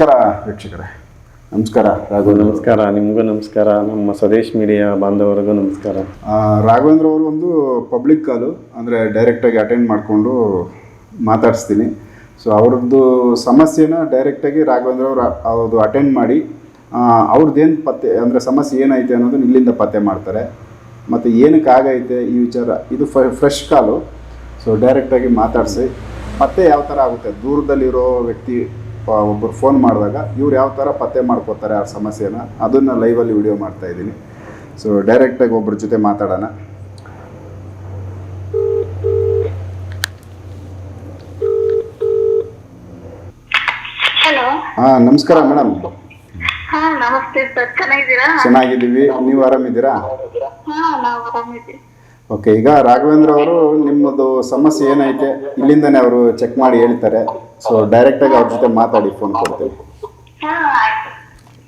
ನಮಸ್ಕಾರ ವೀಕ್ಷಕರೇ. ನಮಸ್ಕಾರ ರಾಘವೇಂದ್ರ ನಮಸ್ಕಾರ ನಿಮಗೂ ನಮಸ್ಕಾರ. ನಮ್ಮ ಸ್ವದೇಶ್ ಮೀಡಿಯಾ ಬಾಂಧವರಿಗೂ ನಮಸ್ಕಾರ. ರಾಘವೇಂದ್ರ ಅವರು ಒಂದು ಪಬ್ಲಿಕ್ ಕಾಲು ಅಂದರೆ ಡೈರೆಕ್ಟಾಗಿ ಅಟೆಂಡ್ ಮಾಡಿಕೊಂಡು ಮಾತಾಡಿಸ್ತೀನಿ. ಸೊ ಅವ್ರದ್ದು ಸಮಸ್ಯೆನ ಡೈರೆಕ್ಟಾಗಿ ರಾಘವೇಂದ್ರ ಅವರು ಅದು ಅಟೆಂಡ್ ಮಾಡಿ ಅವ್ರದ್ದೇನು ಪತ್ತೆ ಅಂದರೆ ಸಮಸ್ಯೆ ಏನೈತೆ ಅನ್ನೋದನ್ನ ಇಲ್ಲಿಂದ ಪತ್ತೆ ಮಾಡ್ತಾರೆ. ಮತ್ತು ಏನಕ್ಕೆ ಆಗೈತೆ ಈ ವಿಚಾರ ಇದು ಫ್ರೆಶ್ ಕಾಲು ಸೊ ಡೈರೆಕ್ಟಾಗಿ ಮಾತಾಡಿಸಿ ಮತ್ತೆ ಯಾವ ಥರ ಆಗುತ್ತೆ? ದೂರದಲ್ಲಿರೋ ವ್ಯಕ್ತಿ ಒಬ್ಬರು ಫೋನ್ ಮಾಡಿದಾಗ ಇವ್ರು ಯಾವ ಥರ ಪತ್ತೆ ಮಾಡ್ಕೋತಾರೆ ಆ ಸಮಸ್ಯೆನ ಅದನ್ನು ಲೈವಲ್ಲಿ ವಿಡಿಯೋ ಮಾಡ್ತಾ ಇದ್ದೀನಿ. ಸೊ ಡೈರೆಕ್ಟಾಗಿ ಒಬ್ಬರ ಜೊತೆ ಮಾತಾಡೋಣ. ಹಾಂ ನಮಸ್ಕಾರ ಮೇಡಮ್ ಚೆನ್ನಾಗಿದ್ದೀವಿ. ನೀವು ಆರಾಮಿದ್ದೀರಾ? ಓಕೆ ಈಗ ರಾಘವೇಂದ್ರ ಅವರು ನಿಮ್ಮದು ಸಮಸ್ಯೆ ಏನೈತೆ? ಇಲ್ಲಿಂದನೇ ಅವರು ಚೆಕ್ ಮಾಡಿ ಹೇಳ್ತಾರೆ. ಸೊ ಡೈರೆಕ್ಟಾಗಿ ಅವ್ರ ಜೊತೆ ಮಾತಾಡಿ ಫೋನ್ ಕೊಡ್ತೀವಿ ಹಾ ಆಯ್ತು.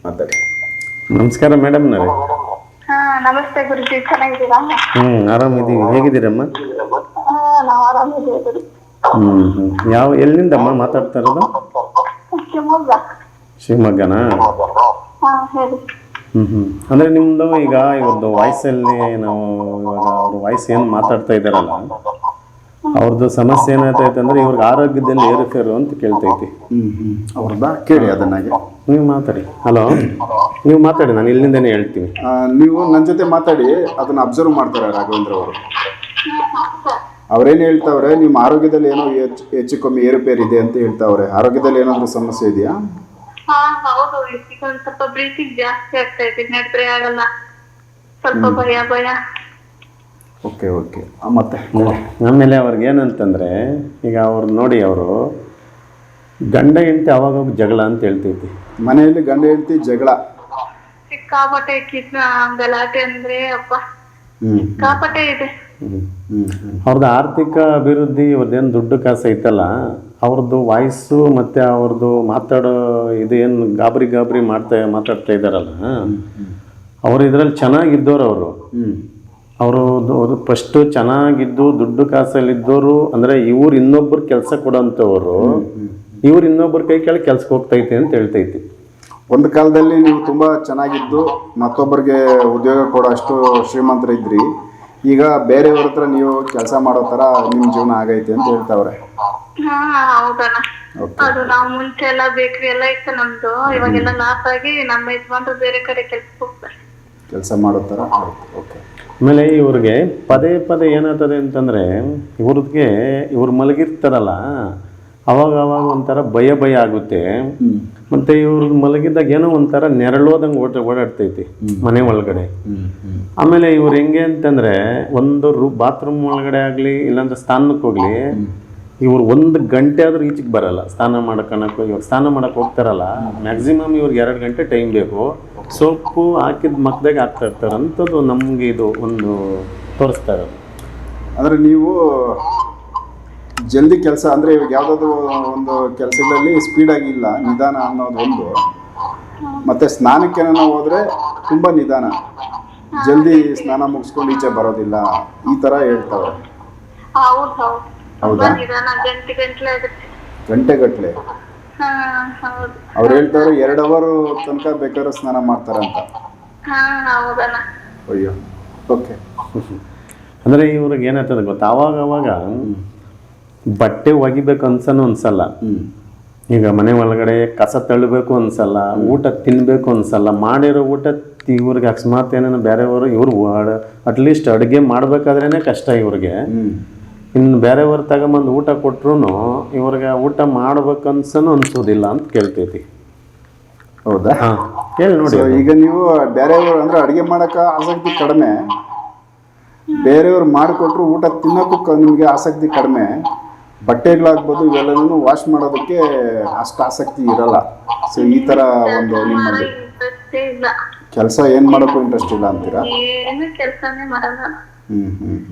ಮಾತಾಡಿ. ನಮಸ್ಕಾರ ಮೇಡಮ್ ಹಾ ನಮಸ್ತೆ ಗುರುಜಿ ಚೆನ್ನಾಗಿದ್ದೀರಾ? ಹ್ಞೂ ಆರಾಮಿದ್ದೀವಿ. ಹೇಗಿದ್ದೀರಮ್ಮ? ಹಾ ನಾವು ಆರಾಮಿದ್ದೀವಿ ಗುರು ಹ್ಞೂ ಹ್ಞೂ ಯಾವ ಎಲ್ಲಿಂದಮ್ಮ ಮಾತಾಡ್ತಾ ಇರೋದು? ಶಿವಮೊಗ್ಗ. ಶಿವಮೊಗ್ಗನಾ? ಹಾ ಹೇಳಿ. ಹ್ಞೂ ಹ್ಞೂ ಅಂದರೆ ನಿಮ್ಮದು ಈಗ ಇವ್ರದ್ದು ವಾಯ್ಸಲ್ಲಿ ನಾವು ಇವಾಗ ಅವ್ರ ವಾಯ್ಸ್ ಏನು ಮಾತಾಡ್ತಾ ಇದ್ದಾರಲ್ಲ ಅವ್ರದ್ದು ಸಮಸ್ಯೆ ಏನಾಗ್ತೈತೆ ಅಂದ್ರೆ ಇವ್ರಿಗೆ ಆರೋಗ್ಯದಲ್ಲಿ ಏರುಪೇರು ಅಂತ ಕೇಳ್ತೈತಿ ಹ್ಞೂ ಹ್ಞೂ ಅವ್ರದ್ದ ಕೇಳಿ ಅದನ್ನಾಗೆ. ನೀವು ಮಾತಾಡಿ. ಹಲೋ? ನೀವು ಮಾತಾಡಿ ನಾನು ಇಲ್ಲಿಂದನೇ ಹೇಳ್ತೀನಿ. ಆ, ನೀವು ನನ್ನ ಜೊತೆ ಮಾತಾಡಿ ಅದನ್ನ ಅಬ್ಸರ್ವ್ ಮಾಡ್ತಾರೆ ರಾಘವೇಂದ್ರ ಅವರು. ಅವ್ರೇನು ಹೇಳ್ತಾವ್ರೆ ನಿಮ್ಮ ಆರೋಗ್ಯದಲ್ಲಿ ಏನೋ ಹೆಚ್ಚು ಹೆಚ್ಚು ಕಮ್ಮಿ ಏರುಪೇರು ಇದೆ ಅಂತ ಹೇಳ್ತಾವ್ರೆ. ಆರೋಗ್ಯದಲ್ಲಿ ಏನಾದರೂ ಸಮಸ್ಯೆ ಇದೆಯಾ? ಹಾ ಹೌದು ಈಗ ಒಂದ್ ಸ್ವಲ್ಪ ಬ್ರೀತಿಂಗ್ ಜಾಸ್ತಿ ಆಗ್ತಾ ಇದೆ ನಡೆದ್ರೆ ಆಗಲ್ಲ. ಸ್ವಲ್ಪ ಭಯ ಭಯ. Okay okay. ಮತ್ತೆ? ಆಮೇಲೆ ಅವ್ರಿಗೆ ಏನಂತಂದ್ರೆ ಈಗ ಅವ್ರು ನೋಡಿ ಅವರು ಗಂಡ ಹೆಂಡತಿ ಅವಾಗ ಜಗಳ ಅಂತ ಹೇಳ್ತೈತಿ ಮನೆಯಲ್ಲಿ ಗಂಡ ಹೆಂಡತಿ ಜಗಳ. ಸಿಕ್ಕಾಪಟ್ಟೆ ಕಿತ್ನ ಗಲಾಟೆ ಅಂದ್ರೆ ಅಪ್ಪ ಹ್ಞೂ ಸಿಕ್ಕಾಪಟ್ಟೆ ಇದೆ. ಹ್ಮ್. ಅವ್ರದ್ದು ಆರ್ಥಿಕ ಅಭಿವೃದ್ಧಿ ಇವ್ರದ್ದೇನು ದುಡ್ಡು ಕಾಸು ಐತಲ್ಲ ಅವ್ರದ್ದು ವಾಯ್ಸು ಮತ್ತು ಅವ್ರದ್ದು ಮಾತಾಡೋ ಇದೇನು ಏನು ಗಾಬರಿ ಗಾಬರಿ ಮಾಡ್ತಾ ಮಾತಾಡ್ತಾ ಇದ್ದಾರಲ್ಲ ಅವರು ಇದರಲ್ಲಿ ಚೆನ್ನಾಗಿದ್ದವ್ರು ಅವರು. ಅವರು ಅವರು ಫಸ್ಟು ಚೆನ್ನಾಗಿದ್ದು ದುಡ್ಡು ಕಾಸಲ್ಲಿದ್ದವರು ಅಂದರೆ ಇವ್ರು ಇನ್ನೊಬ್ಬರು ಕೆಲಸ ಕೊಡೋಂಥವ್ರು ಇವ್ರು ಇನ್ನೊಬ್ಬರ ಕೈ ಕೆಳಗೆ ಕೆಲ್ಸಕ್ಕೆ ಹೋಗ್ತೈತೆ ಅಂತ ಹೇಳ್ತೈತಿ. ಒಂದು ಕಾಲದಲ್ಲಿ ನೀವು ತುಂಬ ಚೆನ್ನಾಗಿದ್ದು ಮತ್ತೊಬ್ಬರಿಗೆ ಉದ್ಯೋಗ ಕೊಡೋ ಅಷ್ಟು ಶ್ರೀಮಂತರಿದ್ರಿ. ಈಗ ಬೇರೆಯವ್ರ ಹತ್ರ ನೀವು ಕೆಲಸ ಮಾಡೋ ತರ ನಿಮ್ ಜೀವನ ಆಗೈತೆ ಅಂತ ಹೇಳ್ತಾವ್ರೆ. ಹಾ ಹೌದಣ್ಣ. ಅದು ನಾವು ಮುಂಚೆ ಎಲ್ಲ ಬೇಕ್ರಿ ಎಲ್ಲ ಇತ್ತು ನಮ್ದು. ಇವಾಗೆಲ್ಲ ಲಾಸ್ ಆಗಿ ನಮ್ಮ ಯಜಮಾನ್ರು ಬೇರೆ ಕಡೆ ಕೆಲ್ಸಕ್ಕೆ ಹೋಗ್ತಾರೆ. ಕೆಲಸ ಮಾಡೋ ತರ ಓಕೆ ಆಮೇಲೆ ಇವ್ರಿಗೆ ಪದೇ ಪದೇ ಏನಾಗ್ತದೆ ಅಂತಂದ್ರೆ ಇವ್ರಿಗೆ ಇವ್ರು ಮಲಗಿರ್ತಾರಲ್ಲ ಅವಾಗ ಅವಾಗ ಒಂಥರ ಭಯ ಭಯ ಆಗುತ್ತೆ. ಮತ್ತೆ ಇವ್ರ ಮಲಗಿದ್ದಾಗ ಏನೋ ಒಂಥರ ನೆರಳೋದಂಗೆ ಓಟ ಓಡಾಡ್ತೈತಿ ಮನೆ ಒಳಗಡೆ. ಆಮೇಲೆ ಇವ್ರು ಹೆಂಗೆ ಅಂತಂದ್ರೆ ಒಂದು ರೂ ಬಾತ್ರೂಮ್ ಒಳಗಡೆ ಆಗಲಿ ಇಲ್ಲಾಂದ್ರೆ ಸ್ನಾನಕ್ಕೆ ಹೋಗ್ಲಿ ಇವ್ರು ಒಂದು ಗಂಟೆ ಆದ್ರೂ ಈಚೆಗೆ ಬರಲ್ಲ. ಸ್ನಾನ ಮಾಡ್ಕೊಳಕ್ಕೆ ಇವಾಗ ಸ್ನಾನ ಮಾಡಕ್ಕೆ ಹೋಗ್ತಾರಲ್ಲ ಮ್ಯಾಕ್ಸಿಮಮ್ ಇವ್ರಿಗೆ ಎರಡು ಗಂಟೆ ಟೈಮ್ ಬೇಕು. ಸೋಪು ಹಾಕಿದ ಮಕ್ದಾಗ ಹಾಕ್ತಾ ಇರ್ತಾರೆ ಅಂಥದ್ದು ನಮಗೆ ಇದು ಒಂದು ತೋರಿಸ್ತಾರೆ ಅಂದರೆ ನೀವು ಜಲ್ದಿ ಕೆಲಸ ಅಂದರೆ ಇವಾಗ ಯಾವುದಾದ್ರು ಒಂದು ಕೆಲಸಗಳಲ್ಲಿ ಸ್ಪೀಡಾಗಿ ಇಲ್ಲ ನಿಧಾನ ಅನ್ನೋದು ಒಂದು. ಮತ್ತು ಸ್ನಾನಕ್ಕೆ ನಾವು ಹೋದರೆ ತುಂಬ ನಿಧಾನ. ಜಲ್ದಿ ಸ್ನಾನ ಮುಗಿಸ್ಕೊಂಡು ಈಚೆ ಬರೋದಿಲ್ಲ ಈ ಥರ ಹೇಳ್ತಾವೆ ಹೌದ್ ಗಂಟೆಗಟ್ಟಲೆ ಹೌದು? ಅವ್ರು ಹೇಳ್ತಾರೆ ಎರಡು ಅವರ್ ತನಕ ಬೇಕಾದ್ರೆ ಸ್ನಾನ ಮಾಡ್ತಾರೆ ಅಂತ. ಹಾ ಹೌದಣ್ಣ. ಅಯ್ಯೋ ಓಕೆ. ಅಂದರೆ ಇವ್ರಿಗೆ ಏನಾಗ್ತದೆ ಗೊತ್ತಾ? ಅವಾಗ ಅವಾಗ ಬಟ್ಟೆ ಒಗಿಬೇಕು ಅನ್ಸನು ಅನ್ಸಲ್ಲ. ಈಗ ಮನೆ ಒಳಗಡೆ ಕಸ ತಳ್ಳಬೇಕು ಅನ್ಸಲ್ಲ ಊಟ ತಿನ್ನಬೇಕು ಅನ್ಸಲ್ಲ ಮಾಡಿರೋ ಊಟ ಇವ್ರಿಗೆ ಅಕಸ್ಮಾತ್ ಏನೇನು ಬೇರೆಯವರು ಇವ್ರು ಅಟ್ಲೀಸ್ಟ್ ಅಡುಗೆ ಮಾಡಬೇಕಾದ್ರೇ ಕಷ್ಟ ಇವ್ರಿಗೆ. ಇನ್ನು ಬೇರೆಯವ್ರು ತಗೊಂಬಂದು ಊಟ ಕೊಟ್ರು ಇವ್ರಿಗೆ ಊಟ ಮಾಡ್ಬೇಕನ್ಸನು ಅನ್ಸೋದಿಲ್ಲ ಅಂತ ಕೇಳ್ತೈತಿ. ಹೌದಾ? ಕೇಳಿ ನೋಡಿ. ಈಗ ನೀವು ಬೇರೆಯವರು ಅಂದ್ರೆ ಅಡುಗೆ ಮಾಡೋಕೆ ಆಸಕ್ತಿ ಕಡಿಮೆ. ಬೇರೆಯವ್ರು ಮಾಡಿಕೊಟ್ರು ಊಟ ತಿನ್ನೋಕ್ಕೂ ನಿಮಗೆ ಆಸಕ್ತಿ ಕಡಿಮೆ. ಬಟ್ಟೆಗಳಾಗ್ಬೋದು ಇವೆಲ್ಲೂ ವಾಶ್ ಮಾಡೋದಕ್ಕೆ ಅಷ್ಟು ಆಸಕ್ತಿ ಇರಲ್ಲ. ಸೊ ಈ ತರ ಒಂದು ನಿಮ್ಮಲ್ಲಿ ಇಂಟ್ರೆಸ್ಟ್ ಇಲ್ಲ. ಕೆಲಸ ಏನ್ ಮಾಡೋಕ್ಕೂ ಇಂಟ್ರೆಸ್ಟ್ ಇಲ್ಲ ಅಂತೀರಾ? ಏನು ಕೆಲ್ಸನೇ ಮಾಡಲ್ಲ.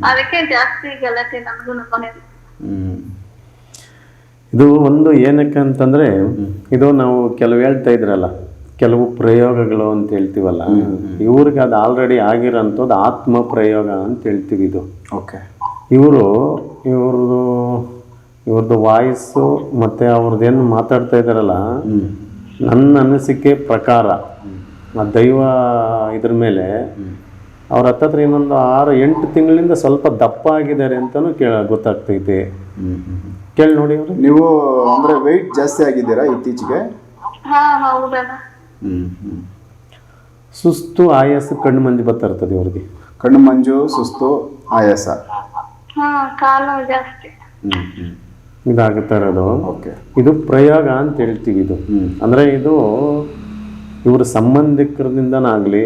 ಅದಕ್ಕೆ ಜಾಸ್ತಿ ಗಲಾಟೆ ನಮಗೂ ನಮ್ಮ ಮನೇಲಿ ಹ್ಞೂ ಇದು ಒಂದು ಏನಕ್ಕೆ ಅಂತಂದರೆ ಇದು ನಾವು ಕೆಲವು ಹೇಳ್ತಾ ಇದ್ರಲ್ಲ ಕೆಲವು ಪ್ರಯೋಗಗಳು ಅಂತ ಹೇಳ್ತೀವಲ್ಲ ಇವ್ರಿಗೆ ಅದು ಆಲ್ರೆಡಿ ಆಗಿರೋಂಥದ್ದು ಆತ್ಮ ಪ್ರಯೋಗ ಅಂತ ಹೇಳ್ತೀವಿ ಇದು. ಓಕೆ ಇವರು ಇವ್ರದ್ದು ಇವ್ರದ್ದು ವಾಯ್ಸು ಮತ್ತು ಅವ್ರದ್ದೇನು ಮಾತಾಡ್ತಾ ಇದ್ದಾರಲ್ಲ ನನ್ನ ಅನಿಸಿಕೆ ಪ್ರಕಾರ ಆ ದೈವ ಇದ್ರ ಮೇಲೆ ಅವ್ರ ಹತ್ತತ್ರ ಇನ್ನೊಂದು ಆರು ಎಂಟು ತಿಂಗಳಿಂದ ಸ್ವಲ್ಪ ದಪ್ಪ ಆಗಿದ್ದಾರೆ ಅಂತಲೂ ಕೇಳ ಗೊತ್ತಾಗ್ತೈತಿ. ಕೇಳಿ ನೋಡಿ ಅವರು. ನೀವು ಅಂದ್ರೆ ವೆಯ್ಟ್ ಜಾಸ್ತಿ ಆಗಿದ್ದೀರಾ ಇತ್ತೀಚೆಗೆ? ಸುಸ್ತು ಆಯಾಸ ಕಣ್ಣು ಮಂಜು ಬರ್ತಾ ಇವ್ರಿಗೆ. ಅವ್ರಿಗೆ ಕಣ್ಣು ಮಂಜು ಸುಸ್ತು ಆಯಾಸ. ಹಾ ಕಾಲು ಜಾಸ್ತಿ. ಹ್ಮ್ ಹ್ಮ್. ಇದಾಗುತ್ತಾ ಇರೋದು ಓಕೆ. ಇದು ಪ್ರಯೋಗ ಅಂತ ಹೇಳ್ತೀವಿ ಇದು. ಅಂದರೆ ಇದು ಇವ್ರ ಸಂಬಂಧಿಕರದಿಂದನಾಗಲಿ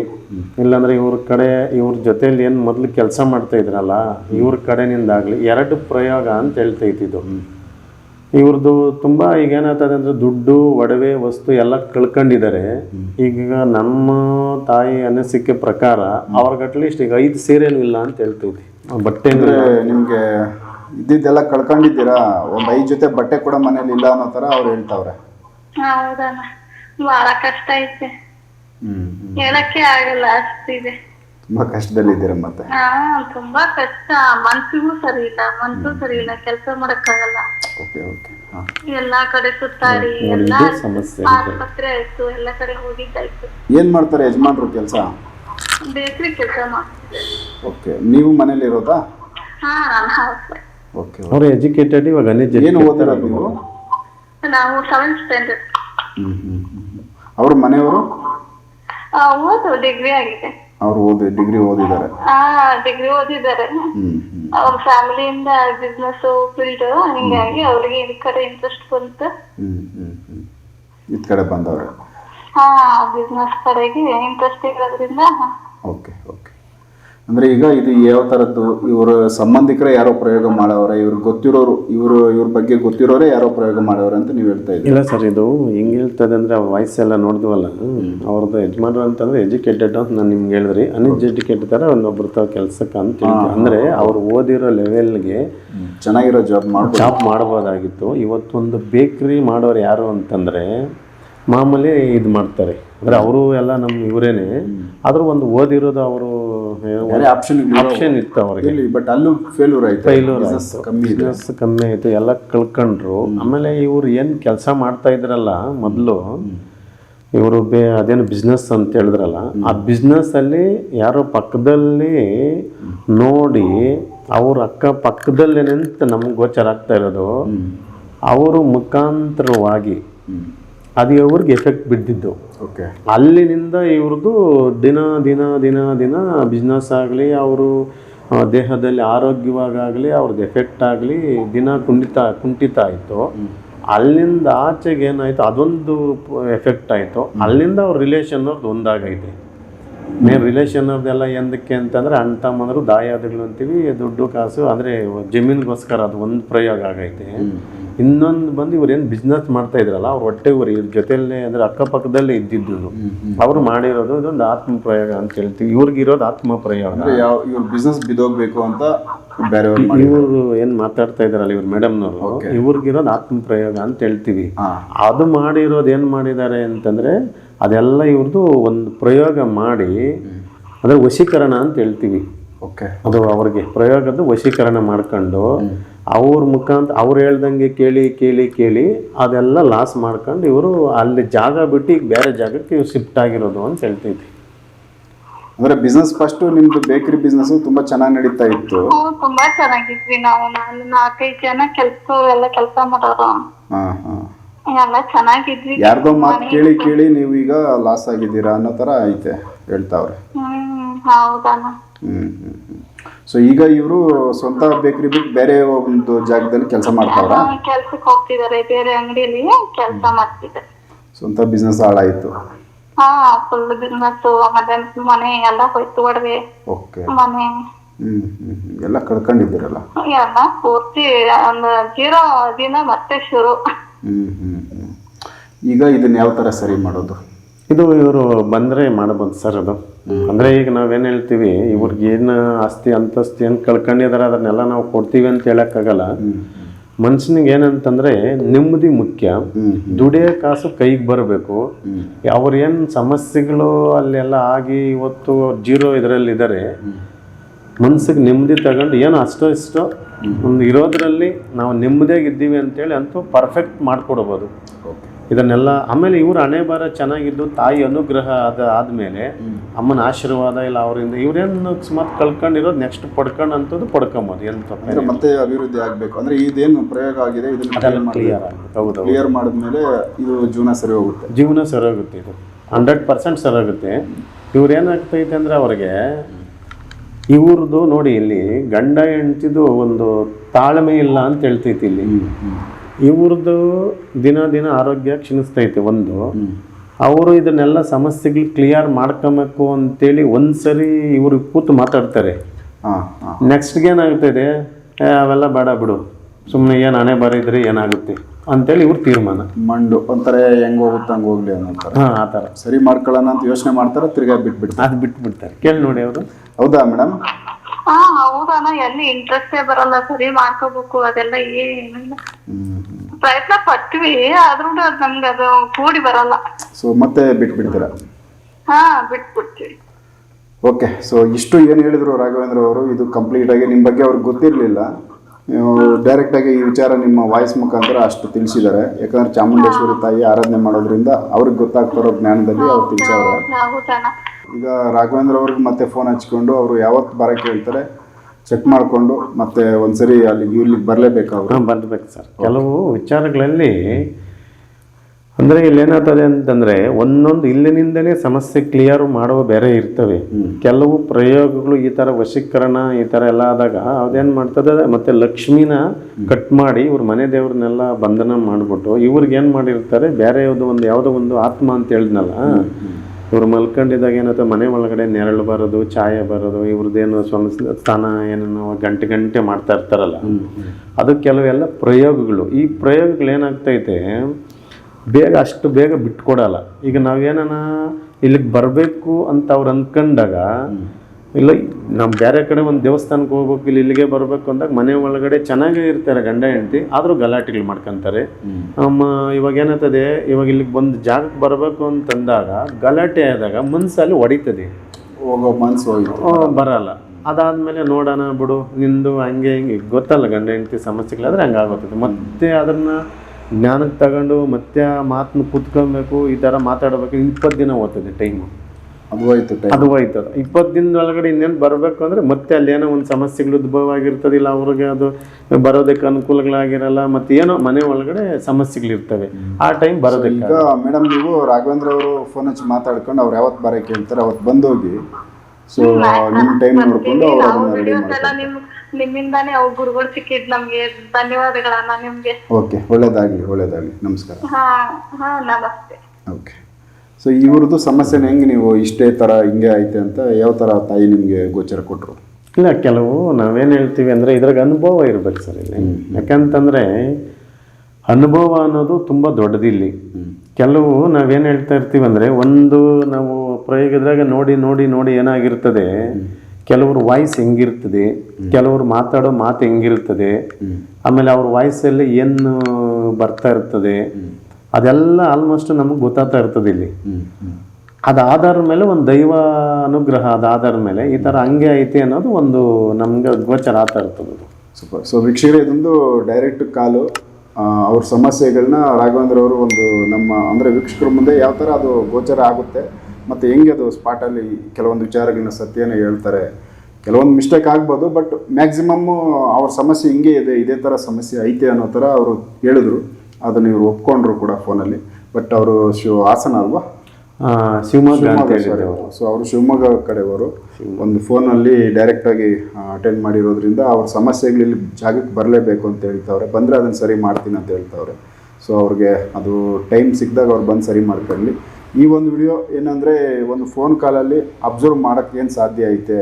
ಇಲ್ಲಾಂದ್ರೆ ಇವ್ರ ಕಡೆ ಇವ್ರ ಜೊತೆಯಲ್ಲಿ ಏನು ಮೊದಲು ಕೆಲಸ ಮಾಡ್ತಾ ಇದ್ರಲ್ಲ ಇವ್ರ ಕಡೆನಿಂದಾಗಲಿ ಎರಡು ಪ್ರಯೋಗ ಅಂತ ಹೇಳ್ತೈತಿ ಇದು. ಇವ್ರದ್ದು ತುಂಬ ಈಗ ಏನಾಗ್ತದೆ ಅಂದರೆ ದುಡ್ಡು ಒಡವೆ ವಸ್ತು ಎಲ್ಲ ಕಳ್ಕೊಂಡಿದ್ದಾರೆ. ಈಗ ನಮ್ಮ ತಾಯಿ ಅನಿಸಿಕೆ ಪ್ರಕಾರ ಅವ್ರಿಗೆ ಅಟ್ಲೀಸ್ಟ್ ಈಗ ಐದು ಸೀರೆನೂ ಇಲ್ಲ ಅಂತ ಹೇಳ್ತೈತಿ. ಬಟ್ಟೆ ಅಂದರೆ ನಿಮ್ಗೆ ಇದ್ದಿದ್ದೆಲ್ಲ ಕಳ್ಕೊಂಡಿದ್ದೀರಾ? ಒಂದ್ ಐದ್ ಜೊತೆ ಬಟ್ಟೆ ಕೂಡ ಮನೇಲಿ ಇಲ್ಲ ಅನ್ನೋ ತರ ಅವ್ರು ಹೇಳ್ತಾವ್ರೆ. ಹೌದಣ್ಣ ಬಹಳ ಕಷ್ಟ ಐತೆ. ಹ್ಮ್ ಹ್ಮ್. ಹೇಳಕ್ಕೆ ಆಗಲ್ಲ ಅಷ್ಟಿದೆ ತುಂಬಾ ಕಷ್ಟದಲ್ಲಿದ್ದೀರಾ ಮತ್ತೆ? ಹಾ ತುಂಬಾ ಕಷ್ಟ. ಮನ್ಸಿಗೂ ಸರಿ ಇಲ್ಲ ಮನ್ಸು ಸರಿ ಇಲ್ಲ ಕೆಲಸ ಮಾಡಕ್ಕಾಗಲ್ಲ. Okay okay. ಹಾ. ಎಲ್ಲಾ ಕಡೆ ಸುತ್ತಾಡಿ ಎಲ್ಲಾ ಸಮಸ್ಯೆ ಆಸ್ಪತ್ರೆ ಆಯ್ತು ಎಲ್ಲಾ ಕಡೆ ಹೋಗಿದ್ದಾಯ್ತು. ಏನ್ ಮಾಡ್ತಾರೆ ಯಜಮಾನ್ರು ಕೆಲಸ? ಬೇಕ್ರಿ ಕೆಲಸ ಮಾಡ್ತಿದ್ದೆ ಓಕೆ ನೀವು ಮನೇಲಿ ಇರೋದಾ ಹಾ ನಾನು ಹೌಸ್ ಓಕೆ ಅವ್ರು ಎಜುಕೇಟೆಡ್ ಇವಾಗ ಏನು ಓದ್ತಾರೆ ನೀವು? ನಾವು ಸೆವೆಂತ್ ಸ್ಟ್ಯಾಂಡರ್ಡ್ ಅವ್ರ ಮನೆಯವರು? ಓದು ಡಿಗ್ರಿ ಆಗಿದೆ. ಅವ್ರು ಓದಿ ಡಿಗ್ರಿ ಓದಿದ್ದಾರೆ. ಹಾ ಡಿಗ್ರಿ ಓದಿದ್ದಾರೆ. ಹ್ಮ್ ಹ್ಮ್. ಅವ್ರ ಫ್ಯಾಮಿಲಿಯಿಂದ ಬಿಸ್ನೆಸ್ ಫೀಲ್ಡ್ ಹಿಂಗಾಗಿ ಅವ್ರಿಗೆ ಈ ಕಡೆ ಇಂಟ್ರೆಸ್ಟ್ ಬಂತು. ಹ್ಮ್ ಹ್ಮ್ ಹ್ಮ್. ಇದ್ ಕಡೆ ಬಂದವ್ರೆ? ಹಾ ಬಿಸ್ನೆಸ್ ಕಡೆಗೆ ಇಂಟ್ರೆಸ್ಟ್ ಇರೋದ್ರಿಂದ ಓಕೆ ಓಕೆ ಅಂದ್ರೆ ಈಗ ಇದು ಯಾವ ಥರದ್ದು ಇವ್ರ ಸಂಬಂಧಿಕರೇ ಯಾರೋ ಪ್ರಯೋಗ ಮಾಡವ್ರೆ ಇವ್ರು ಗೊತ್ತಿರೋರು ಇವರು ಇವ್ರ ಬಗ್ಗೆ ಗೊತ್ತಿರೋರೇ ಯಾರೋ ಪ್ರಯೋಗ ಮಾಡವ್ರೆ ಅಂತ ನೀವು ಹೇಳ್ತಾ ಇದ್ದೀರಿ? ಇಲ್ಲ ಸರ್ ಇದು ಹೆಂಗೆ ಹೇಳ್ತದೆ ಅಂದರೆ ವಾಯ್ಸ್ ಎಲ್ಲ ನೋಡಿದ್ವಲ್ಲ. ಅವ್ರದ್ದು ಯಜಮಾನ್ರು ಅಂತಂದ್ರೆ ಎಜುಕೇಟೆಡ್ ಅಂತ ನಾನು ನಿಮ್ಗೆ ಹೇಳಿದ್ರಿ. ಅನ್ಎಜುಕೇಟೆಡ್ ಥರ ಒಂದೊಬ್ರು ತಾವು ಕೆಲ್ಸಕ್ಕೆ ಅಂತ ಅಂದ್ರೆ ಅಂದರೆ ಅವ್ರು ಓದಿರೋ ಲೆವೆಲ್ಗೆ ಚೆನ್ನಾಗಿರೋ ಜಾಬ್ ಮಾಡಿ ಜಾಬ್ ಮಾಡ್ಬೋದಾಗಿತ್ತು. ಇವತ್ತೊಂದು ಬೇಕ್ರಿ ಮಾಡೋರು ಯಾರು ಅಂತಂದರೆ ಮಾಮೂಲಿ ಇದು ಮಾಡ್ತಾರೆ. ಅಂದರೆ ಅವರು ಎಲ್ಲ ನಮ್ಮ ಇವರೇನೆ. ಆದರೂ ಒಂದು ಓದಿರೋದು ಅವರು ಆಪ್ಷನ್ ಆಪ್ಷನ್ ಇತ್ತು. ಅವ್ರಿಗೆ. ಬಟ್ ಅಲ್ಲೂ ಫೇಲ್ಯೂರ್ ಆಯ್ತು. ಫೇಲ್ಯೂರ್ ಕಮ್ಮಿ ಬಿಸ್ನೆಸ್ ಕಮ್ಮಿ ಆಯಿತು. ಎಲ್ಲ ಕಳ್ಕೊಂಡ್ರು. ಆಮೇಲೆ ಇವ್ರು ಏನು ಕೆಲಸ ಮಾಡ್ತಾ ಇದ್ರಲ್ಲ ಮೊದಲು ಇವರು ಬೇ ಅದೇನು ಬಿಸ್ನೆಸ್ ಅಂತ ಹೇಳಿದ್ರಲ್ಲ ಆ ಬಿಸ್ನೆಸ್ಸಲ್ಲಿ ಯಾರೋ ಪಕ್ಕದಲ್ಲಿ ನೋಡಿ ಅವ್ರ ಅಕ್ಕ ಪಕ್ಕದಲ್ಲಿ ನಿಂತು ನಮ್ಗೆ ಗೋಚರ ಆಗ್ತಾ ಇರೋದು. ಅವರು ಮುಖಾಂತರವಾಗಿ ಅದು ಇವ್ರಿಗೆ ಎಫೆಕ್ಟ್ ಬಿದ್ದಿದ್ದು ಓಕೆ ಅಲ್ಲಿನಿಂದ ಇವ್ರದ್ದು ದಿನ ದಿನ ದಿನ ದಿನ ಬಿಸ್ನೆಸ್ ಆಗಲಿ ಅವರು ದೇಹದಲ್ಲಿ ಆರೋಗ್ಯವಾಗಲಿ ಅವ್ರದ್ದು ಎಫೆಕ್ಟ್ ಆಗಲಿ ದಿನ ಕುಂಠಿತ ಕುಂಠಿತ ಆಯಿತು. ಅಲ್ಲಿಂದ ಆಚೆಗೆ ಏನಾಯಿತು ಅದೊಂದು ಎಫೆಕ್ಟ್ ಆಯಿತು. ಅಲ್ಲಿಂದ ಅವ್ರ ರಿಲೇಷನ್ ಅವ್ರದ್ದು ಒಂದಾಗೈತೆ. ಮೇನ್ ರಿಲೇಷನ್ ಅವ್ರದ್ದೆಲ್ಲ ಎಂದಕ್ಕೆ ಅಂತಂದ್ರೆ ಅಣ್ಣ ತಮ್ಮಂದ್ರು ದಾಯಾದಿಗಳು ಅಂತೀವಿ ದುಡ್ಡು ಕಾಸು ಅಂದ್ರೆ ಜಮೀನಿಗೋಸ್ಕರ ಅದು ಒಂದು ಪ್ರಯೋಗ ಆಗೈತೆ. ಇನ್ನೊಂದು ಬಂದು ಇವ್ರು ಏನು ಬಿಸ್ನೆಸ್ ಮಾಡ್ತಾ ಇದ್ರಲ್ಲ ಅವ್ರ ಹೊಟ್ಟೆ ಊರಿ ಇವ್ರ ಜೊತೆಯಲ್ಲೇ ಅಂದರೆ ಅಕ್ಕಪಕ್ಕದಲ್ಲೇ ಇದ್ದಿದ್ದು ಅವರು ಮಾಡಿರೋದು ಇದೊಂದು ಆತ್ಮ ಪ್ರಯೋಗ ಅಂತ ಹೇಳ್ತೀವಿ. ಇವ್ರಿಗಿರೋದು ಆತ್ಮ ಪ್ರಯೋಗ ಯಾವ ಇವ್ರ ಬಿಸ್ನೆಸ್ ಬಿದ್ದೋಗ್ಬೇಕು ಅಂತ ಮಾಡಿ ಇವರು ಏನು ಮಾತಾಡ್ತಾ ಇದಾರಲ್ಲ ಇವ್ರ ಮೇಡಮ್ನವರು ಇವ್ರಿಗಿರೋದು ಆತ್ಮ ಪ್ರಯೋಗ ಅಂತ ಹೇಳ್ತೀವಿ. ಅದು ಮಾಡಿರೋದು ಏನು ಮಾಡಿದ್ದಾರೆ ಅಂತಂದರೆ ಅದೆಲ್ಲ ಇವ್ರದ್ದು ಒಂದು ಪ್ರಯೋಗ ಮಾಡಿ ಅದರ ವಶೀಕರಣ ಅಂತ ಹೇಳ್ತೀವಿ. ಓಕೆ. ಅದು ಅವ್ರಿಗೆ ಪ್ರಯೋಗದ ವಶೀಕರಣ ಮಾಡ್ಕೊಂಡು ಅವ್ರ ಮುಖಾಂತರ ಅವ್ರು ಹೇಳ್ದಂಗೆ ಕೇಳಿ ಕೇಳಿ ಕೇಳಿ ಅದೆಲ್ಲ ಲಾಸ್ ಮಾಡ್ಕೊಂಡು ಇವರು ಅಲ್ಲಿ ಜಾಗ ಬಿಟ್ಟು ಈಗ ಬೇರೆ ಜಾಗಕ್ಕೆ ಇವ್ರು ಶಿಫ್ಟ್ ಆಗಿರೋದು ಅಂತ ಹೇಳ್ತೈತಿ ಅಂದ್ರೆ ಬಿಸ್ನೆಸ್ ಫಸ್ಟ್ ನಿಮ್ದು ಬೇಕರಿ ಬಿಸ್ನೆಸ್ ತುಂಬಾ ಚೆನ್ನಾಗಿ ನಡೀತಾ ಇತ್ತು. ತುಂಬಾ ಚೆನ್ನಾಗಿದ್ವಿ ನಾವು. ನಾಲ್ಕೈದು ಜನ ಕೆಲಸ ಎಲ್ಲ ಕೆಲಸ ಮಾಡೋರು. ಹಾ ಹಾ. ಎಲ್ಲ ಚೆನ್ನಾಗಿದ್ವಿ. ಯಾರ್ದೋ ಮಾತು ಕೇಳಿ ಕೇಳಿ ನೀವು ಈಗ ಲಾಸ್ ಆಗಿದ್ದೀರಾ ಅನ್ನೋ ತರ ಐತೆ ಹೇಳ್ತಾವ್ರೆ. ಹ್ಮ್ ಹೌದಣ್ಣ. ಹ್ಮ್ ಹ್ಮ್ ಹ್ಮ್. ಸೊ ಈಗ ಇವರು ಸ್ವಂತ ಬೇಕರಿ ಬಿಟ್ಟು ಬೇರೆ ಒಂದು ಜಾಗದಲ್ಲಿ ಕೆಲಸ ಮಾಡ್ತಾವ್ರ? ಕೆಲ್ಸಕ್ಕೆ ಹೋಗ್ತಿದಾರೆ ಬೇರೆ ಅಂಗಡಿಯಲ್ಲಿ ಕೆಲಸ ಮಾಡ್ತಿದ್ದಾರೆ. ಸ್ವಂತ ಬಿಸ್ನೆಸ್ ಹಾಳಾಯ್ತು. ಹಾ ಫುಲ್ ಬಿಸ್ನೆಸ್ ಮತ್ತೆ ಮನೆ ಎಲ್ಲ ಹೋಯ್ತು ಒಡವೆ. ಓಕೆ ಮನೆ. ಹ್ಮ್ ಹ್ಮ್ ಹ್ಮ್. ಎಲ್ಲ ಕಳ್ಕೊಂಡಿದ್ದೀರಲ್ಲ? ಎಲ್ಲ ಪೂರ್ತಿ ಒಂದು ಜೀರೋ ದಿನ ಮತ್ತೆ ಶುರು. ಈಗ ಇದನ್ನ ಯಾವ ತರ ಸರಿ ಮಾಡೋದು? ಇದು ಇವರು ಬಂದರೆ ಮಾಡಬಹುದು ಸರ್ ಅದು. ಅಂದರೆ ಈಗ ನಾವೇನು ಹೇಳ್ತೀವಿ ಇವ್ರಿಗೆ ಏನು ಆಸ್ತಿ ಅಂತಸ್ತಿ ಏನು ಕಳ್ಕೊಂಡಿದ್ದಾರೆ ಅದನ್ನೆಲ್ಲ ನಾವು ಕೊಡ್ತೀವಿ ಅಂತ ಹೇಳೋಕ್ಕಾಗಲ್ಲ. ಮನುಷ್ಯನಿಗೆ ಏನಂತಂದರೆ ನೆಮ್ಮದಿ ಮುಖ್ಯ. ದುಡಿಯ ಕಾಸು ಕೈಗೆ ಬರಬೇಕು. ಅವ್ರೇನು ಅವ್ರು ಸಮಸ್ಯೆಗಳು ಅಲ್ಲೆಲ್ಲ ಆಗಿ ಇವತ್ತು ಜೀರೋ ಇದರಲ್ಲಿದ್ದಾರೆ. ಮನ್ಸಿಗೆ ನೆಮ್ಮದಿ ತಗೊಂಡು ಏನು ಅಷ್ಟೋ ಇಷ್ಟೋ ಒಂದು ಇರೋದ್ರಲ್ಲಿ ನಾವು ನೆಮ್ಮದಿಯಾಗಿ ಇದ್ದೀವಿ ಅಂತೇಳಿ ಅಂತೂ ಪರ್ಫೆಕ್ಟ್ ಮಾಡಿಕೊಡ್ಬೋದು. ಇದನ್ನೆಲ್ಲ ಆಮೇಲೆ ಇವರು ಹಣೆ ಬರ ಚೆನ್ನಾಗಿದ್ದು ತಾಯಿ ಅನುಗ್ರಹ ಅದ ಆದ್ಮೇಲೆ ಅಮ್ಮನ ಆಶೀರ್ವಾದ ಇಲ್ಲ ಅವರಿಂದ ಇವರೇನು ಸುಮಾರು ಕಳ್ಕೊಂಡಿರೋದು ನೆಕ್ಸ್ಟ್ ಪಡ್ಕೊಂಡಂಥದ್ದು ಪಡ್ಕೊಂಬೋದು ಏನು ತಪ್ಪು ಮತ್ತೆ ಅಭಿವೃದ್ಧಿ ಆಗಬೇಕು. ಅಂದ್ರೆ ಇದೇನು ಪ್ರಯೋಗ ಆಗಿದೆ ಇದನ್ನ ಕ್ಲಿಯರ್ ಆಗುತ್ತೆ ಹೌದು. ಕ್ಲಿಯರ್ ಮಾಡಿದ್ಮೇಲೆ ಇದು ಜೀವನ ಸರಿ ಹೋಗುತ್ತೆ. ಜೀವನ ಸರಿ ಹೋಗುತ್ತೆ ಇದು. ಹಂಡ್ರೆಡ್ ಪರ್ಸೆಂಟ್ ಸರೋಗುತ್ತೆ ಇವ್ರು ಇವ್ರೇನಾಗ್ತೈತೆ ಅಂದರೆ ಅವ್ರಿಗೆ ಇವ್ರದ್ದು ನೋಡಿ ಇಲ್ಲಿ ಗಂಡ ಹೆಂಡ್ತಿದು ಒಂದು ತಾಳ್ಮೆ ಇಲ್ಲ ಅಂತ ಹೇಳ್ತೈತಿ ಇಲ್ಲಿ. ಇವ್ರದ್ದು ದಿನ ದಿನ ಆರೋಗ್ಯ ಕ್ಷೀಣಿಸ್ತೈತೆ ಒಂದು. ಅವರು ಇದನ್ನೆಲ್ಲ ಸಮಸ್ಯೆಗಳು ಕ್ಲಿಯರ್ ಮಾಡ್ಕೊಬೇಕು ಅಂತೇಳಿ ಒಂದ್ಸರಿ ಇವರು ಕೂತು ಮಾತಾಡ್ತಾರೆ. ನೆಕ್ಸ್ಟ್ಗೆ ಏನಾಗ್ತದೆ ಅವೆಲ್ಲ ಬೇಡ ಬಿಡು. ಸುಮ್ಮನೆ ಏನು ಹಣೆ ಬರಿದ್ರೆ ಏನಾಗುತ್ತೆ ಅಂತೇಳಿ ಇವ್ರ ತೀರ್ಮಾನ. ಮಂಡು ಒಂಥರ ಹೆಂಗ್ ಹೋಗುತ್ತೆ ಹಂಗೆ ಹೋಗ್ಲಿ ಅನ್ನೋತರ ಹಾಂ ಆ ಥರ. ಸರಿ ಮಾಡ್ಕೊಳ್ಳೋಣ ಅಂತ ಯೋಚನೆ ಮಾಡ್ತಾರೆ ತಿರ್ಗಾ ಬಿಟ್ಬಿಡ್ತಾರೆ. ಅದು ಬಿಟ್ಬಿಡ್ತಾರೆ. ಕೇಳಿ ನೋಡಿ ಅವರು. ಹೌದಾ ಮೇಡಮ್ ಹಾ ಹೌದಣ್ಣ ಎಲ್ಲಿ ಇಂಟ್ರೆಸ್ಟೇ ಬರಲ್ಲ ಸರಿ ಮಾಡ್ಕೋಬೇಕು ಅದೆಲ್ಲ ಏನಿಲ್ಲ. ಪ್ರಯತ್ನ ಪಟ್ವಿ ಆದ್ರೂ ಅದ್ ನಮ್ಗೆ ಅದು ಕೂಡಿ ಬರಲ್ಲ. ಸೊ ಮತ್ತೆ ಬಿಟ್ಬಿಡ್ತೀರಾ? ಹಾ ಬಿಟ್ಬಿಡ್ತೀವಿ. ಓಕೆ ಸೊ ಇಷ್ಟು ಏನು ಹೇಳಿದ್ರು ರಾಘವೇಂದ್ರ ಅವರು ಇದು ಕಂಪ್ಲೀಟ್ ಆಗಿ ನಿಮ್ಮ ಬಗ್ಗೆ ಅವ್ರಿಗೆ ಗೊತ್ತಿರಲಿಲ್ಲ. ಡೈರೆಕ್ಟ್ ಆಗಿ ಈ ವಿಚಾರ ನಿಮ್ಮ ವಾಯ್ಸ್ ಮುಖಾಂತರ ಅಷ್ಟು ತಿಳಿಸಿದ್ದಾರೆ. ಯಾಕಂದ್ರೆ ಚಾಮುಂಡೇಶ್ವರಿ ತಾಯಿ ಆರಾಧನೆ ಮಾಡೋದ್ರಿಂದ ಅವ್ರಿಗೆ ಗೊತ್ತಾಗ್ತಿರೋ ಜ್ಞಾನದಲ್ಲಿ ಅವ್ರು ತಿಳಿಸವ್ರೆ ಈಗ ರಾಘವೇಂದ್ರ ಅವ್ರಿಗೆ ಮತ್ತೆ ಫೋನ್ ಹಚ್ಕೊಂಡು ಅವರು ಯಾವತ್ತು ಬರಕ್ಕೆ ಹೇಳ್ತಾರೆ ಚೆಕ್ ಮಾಡಿಕೊಂಡು ಮತ್ತೆ ಒಂದ್ಸರಿ ಅಲ್ಲಿಗೆ ಇಲ್ಲಿಗೆ ಬರಲೇಬೇಕು ಅವರು. ಬರ್ಬೇಕು ಸರ್. ಕೆಲವು ವಿಚಾರಗಳಲ್ಲಿ ಅಂದರೆ ಇಲ್ಲೇನಾಗ್ತದೆ ಅಂತಂದರೆ ಒಂದೊಂದು ಇಲ್ಲಿನಿಂದನೇ ಸಮಸ್ಯೆ ಕ್ಲಿಯರ್ ಮಾಡುವ ಬೇರೆ ಇರ್ತವೆ. ಕೆಲವು ಪ್ರಯೋಗಗಳು ಈ ಥರ ವಶೀಕರಣ ಈ ಥರ ಎಲ್ಲ ಆದಾಗ ಅದೇನು ಮಾಡ್ತದೆ ಮತ್ತೆ ಲಕ್ಷ್ಮಿನ ಕಟ್ ಮಾಡಿ ಇವ್ರ ಮನೆ ದೇವ್ರನ್ನೆಲ್ಲ ಬಂಧನ ಮಾಡಿಬಿಟ್ಟು ಇವ್ರಿಗೆ ಏನು ಮಾಡಿರ್ತಾರೆ ಬೇರೆ ಯಾವುದೋ ಒಂದು ಯಾವುದೋ ಒಂದು ಆತ್ಮ ಅಂತ ಹೇಳಿದ್ನಲ್ಲ. ಇವ್ರು ಮಲ್ಕೊಂಡಿದ್ದಾಗ ಏನಾಯ್ತು ಮನೆ ಒಳಗಡೆ ನೆರಳು ಬರೋದು ಛಾಯೆ ಬರೋದು ಇವ್ರದ್ದೇನು ಸ್ವಂತ ಸ್ಥಾನ ಏನೋ ಗಂಟೆ ಗಂಟೆ ಮಾಡ್ತಾ ಇರ್ತಾರಲ್ಲ. ಅದು ಕೆಲವೆಲ್ಲ ಪ್ರಯೋಗಗಳು. ಈ ಪ್ರಯೋಗಗಳು ಏನಾಗ್ತೈತೆ ಬೇಗ ಅಷ್ಟು ಬೇಗ ಬಿಟ್ಕೊಡಲ್ಲ. ಈಗ ನಾವೇನ ಇಲ್ಲಿಗೆ ಬರಬೇಕು ಅಂತ ಅವ್ರು ಅಂದ್ಕೊಂಡಾಗ ಇಲ್ಲ ನಾವು ಬೇರೆ ಕಡೆ ಒಂದು ದೇವಸ್ಥಾನಕ್ಕೆ ಹೋಗ್ಬೇಕು ಇಲ್ಲಿ ಇಲ್ಲಿಗೆ ಬರಬೇಕು ಅಂದಾಗ ಮನೆ ಒಳಗಡೆ ಚೆನ್ನಾಗೇ ಇರ್ತಾರೆ ಗಂಡ ಹೆಂಡತಿ ಆದರೂ ಗಲಾಟೆಗಳು ಮಾಡ್ಕೊಂತಾರೆ. ಅಮ್ಮ ಇವಾಗ ಏನಾಗ್ತದೆ ಇವಾಗ ಇಲ್ಲಿಗೆ ಬಂದು ಜಾಗಕ್ಕೆ ಬರಬೇಕು ಅಂತಂದಾಗ ಗಲಾಟೆ ಆದಾಗ ಮನಸ್ಸಲ್ಲಿ ಹೊಡಿತದೆ ಹೋಗೋ ಮನಸ್ಸು ಬರಲ್ಲ. ಅದಾದ್ಮೇಲೆ ನೋಡೋಣ ಬಿಡು ನಿಂದು ಹಂಗೆ ಹಿಂಗೆ. ಗೊತ್ತಲ್ಲ ಗಂಡ ಹೆಂಡತಿ ಸಮಸ್ಯೆಗಳಾದ್ರೆ ಹಂಗೆ ಆಗುತ್ತೆ ಮತ್ತೆ ಅದನ್ನ ಜ್ಞಾನಕ್ಕೆ ತಗೊಂಡು ಮತ್ತೆ ಮಾತನ್ನ ಕುತ್ಕೊಬೇಕು ಈ ಥರ ಮಾತಾಡಬೇಕು ಇಪ್ಪತ್ತು ದಿನ ಓದ್ತದೆ ಟೈಮು ಅದು ಹೋಯ್ತು ಅದು ಹೋಯ್ತದ ಇಪ್ಪತ್ತು ದಿನದ ಒಳಗಡೆ ಇನ್ನೇನು ಬರಬೇಕು ಅಂದರೆ ಮತ್ತೆ ಅಲ್ಲಿ ಏನೋ ಒಂದು ಸಮಸ್ಯೆಗಳು ಉದ್ಭವ ಆಗಿರ್ತದಿಲ್ಲ ಅವ್ರಿಗೆ ಅದು ಬರೋದಕ್ಕೆ ಅನುಕೂಲಗಳಾಗಿರಲ್ಲ ಮತ್ತು ಏನೋ ಮನೆ ಒಳಗಡೆ ಸಮಸ್ಯೆಗಳಿರ್ತವೆ. ಆ ಟೈಮ್ ಬರೋದಕ್ಕೆ ಮೇಡಮ್ ನೀವು ರಾಘವೇಂದ್ರ ಅವರು ಫೋನ್ ಹಚ್ಚಿ ಮಾತಾಡ್ಕೊಂಡು ಅವ್ರು ಯಾವತ್ತು ಬರೋಕ್ಕೆ ಹೇಳ್ತಾರೆ ಅವತ್ತು ಬಂದೋಗಿ ಸೊ ನಿಮ್ಮ ಟೈಮ್ ನೋಡ್ಕೊಂಡು ಅವ್ರು ಅದನ್ನ ರೆಡಿ ಎಲ್ಲ ಮಾಡ್ತಾರೆ ನಿಮ್ ನಿಮ್ಮಿಂದಾನೇ ಅವ್ ಗುರುಗಳು ಸಿಕ್ಕಿದ್ ನಮ್ಗೆ ಧನ್ಯವಾದಗಳನ್ನ ನಿಮ್ಗೆ. ಓಕೆ ಒಳ್ಳೇದಾಗಲಿ ಒಳ್ಳೇದಾಗಲಿ. ನಮಸ್ಕಾರ. ಹಾ ಹಾ ನಮಸ್ತೆ. ಓಕೆ. ಸೊ ಇವ್ರದ್ದು ಸಮಸ್ಯೆನ ಹೆಂಗೆ ನೀವು ಇಷ್ಟೇ ಥರ ಹಿಂಗೆ ಐತೆ ಅಂತ ಯಾವ ಥರ ತಾಯಿ ನಿಮಗೆ ಗೋಚರ ಕೊಟ್ಟರು ಇಲ್ಲ ಕೆಲವು ನಾವೇನು ಹೇಳ್ತೀವಿ ಅಂದರೆ ಇದ್ರಾಗ ಅನುಭವ ಇರ್ಬೇಕು ಸರ್ ಇಲ್ಲಿ. ಯಾಕಂತಂದರೆ ಅನುಭವ ಅನ್ನೋದು ತುಂಬ ದೊಡ್ಡದಿಲ್ಲಿ. ಕೆಲವು ನಾವೇನು ಹೇಳ್ತಾ ಇರ್ತೀವಿ ಅಂದರೆ ಒಂದು ನಾವು ಪ್ರಯೋಗದಾಗ ನೋಡಿ ನೋಡಿ ನೋಡಿ ಏನಾಗಿರ್ತದೆ? ಕೆಲವ್ರ ವಾಯ್ಸ್ ಹೆಂಗಿರ್ತದೆ? ಕೆಲವ್ರು ಮಾತಾಡೋ ಮಾತು ಹೆಂಗಿರ್ತದೆ? ಆಮೇಲೆ ಅವ್ರ ವಾಯ್ಸಲ್ಲಿ ಏನು ಬರ್ತಾ ಇರ್ತದೆ? ಅದೆಲ್ಲ ಆಲ್ಮೋಸ್ಟ್ ನಮಗೆ ಗೊತ್ತಾಗ್ತಾ ಇರ್ತದೆ ಇಲ್ಲಿ. ಅದ ಆಧಾರ ಮೇಲೆ ಒಂದು ದೈವ ಅನುಗ್ರಹ ಅದ ಆಧಾರ ಮೇಲೆ ಈ ಥರ ಹಂಗೆ ಐತೆ ಅನ್ನೋದು ಒಂದು ನಮ್ಗೆ ಗೋಚರ ಆಗ್ತಾ ಇರ್ತದೆ. ಸೂಪರ್. ಸೊ ವೀಕ್ಷಕರೇ ಇದೊಂದು ಡೈರೆಕ್ಟ್ ಕಾಲು ಅವ್ರ ಸಮಸ್ಯೆಗಳನ್ನ ರಾಘವೇಂದ್ರ ಅವರು ಒಂದು ನಮ್ಮ ಅಂದರೆ ವೀಕ್ಷಕರ ಮುಂದೆ ಯಾವ ಥರ ಅದು ಗೋಚರ ಆಗುತ್ತೆ? ಮತ್ತು ಹೆಂಗೆ ಅದು ಸ್ಪಾಟಲ್ಲಿ ಕೆಲವೊಂದು ವಿಚಾರಗಳನ್ನ ಸತ್ಯನ ಹೇಳ್ತಾರೆ. ಕೆಲವೊಂದು ಮಿಸ್ಟೇಕ್ ಆಗ್ಬೋದು ಬಟ್ ಮ್ಯಾಕ್ಸಿಮಮ್ಮು ಅವ್ರ ಸಮಸ್ಯೆ ಹಿಂಗೆ ಇದೆ ಇದೇ ಥರ ಸಮಸ್ಯೆ ಐತೆ ಅನ್ನೋ ಥರ ಅವರು ಹೇಳಿದ್ರು. ಅದನ್ನು ಇವರು ಒಪ್ಕೊಂಡ್ರು ಕೂಡ ಫೋನಲ್ಲಿ ಬಟ್ ಅವರು ಶಿವ ಹಾಸನ ಅಲ್ವಾ? ಶಿವಮೊಗ್ಗ ಸೊ ಅವರು ಶಿವಮೊಗ್ಗ ಕಡೆಯವರು. ಒಂದು ಫೋನಲ್ಲಿ ಡೈರೆಕ್ಟಾಗಿ ಅಟೆಂಡ್ ಮಾಡಿರೋದ್ರಿಂದ ಅವ್ರ ಸಮಸ್ಯೆಗಳಿಲ್ಲಿ ಜಾಗಕ್ಕೆ ಬರಲೇಬೇಕು ಅಂತ ಹೇಳ್ತಾವ್ರೆ. ಬಂದರೆ ಅದನ್ನು ಸರಿ ಮಾಡ್ತೀನಿ ಅಂತ ಹೇಳ್ತಾವ್ರೆ. ಸೊ ಅವ್ರಿಗೆ ಅದು ಟೈಮ್ ಸಿಕ್ಕಿದಾಗ ಅವ್ರು ಬಂದು ಸರಿ ಮಾಡ್ಕೊಳ್ಳಿ ಈ ಒಂದು ವಿಡಿಯೋ ಏನಂದರೆ ಒಂದು ಫೋನ್ ಕಾಲಲ್ಲಿ ಅಬ್ಸರ್ವ್ ಮಾಡೋಕ್ಕೆ ಏನು ಸಾಧ್ಯ ಐತೆ?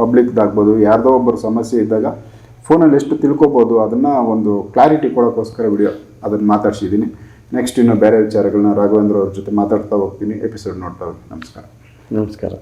ಪಬ್ಲಿಕ್ದಾಗ್ಬೋದು ಯಾರ್ದೋ ಒಬ್ಬರು ಸಮಸ್ಯೆ ಇದ್ದಾಗ ಫೋನಲ್ಲಿ ಎಷ್ಟು ತಿಳ್ಕೊಬೋದು ಅದನ್ನು ಒಂದು ಕ್ಲಾರಿಟಿ ಕೊಡೋಕ್ಕೋಸ್ಕರ ವಿಡಿಯೋ ಅದನ್ನು ಮಾತಾಡ್ಸಿದ್ದೀನಿ. ನೆಕ್ಸ್ಟ್ ಇನ್ನು ಬೇರೆ ವಿಚಾರಗಳನ್ನ ರಾಘವೇಂದ್ರ ಅವ್ರ ಜೊತೆ ಮಾತಾಡ್ತಾ ಹೋಗ್ತೀನಿ. ಎಪಿಸೋಡ್ ನೋಡ್ತಾ ಹೋಗಿ ನಮಸ್ಕಾರ. ನಮಸ್ಕಾರ.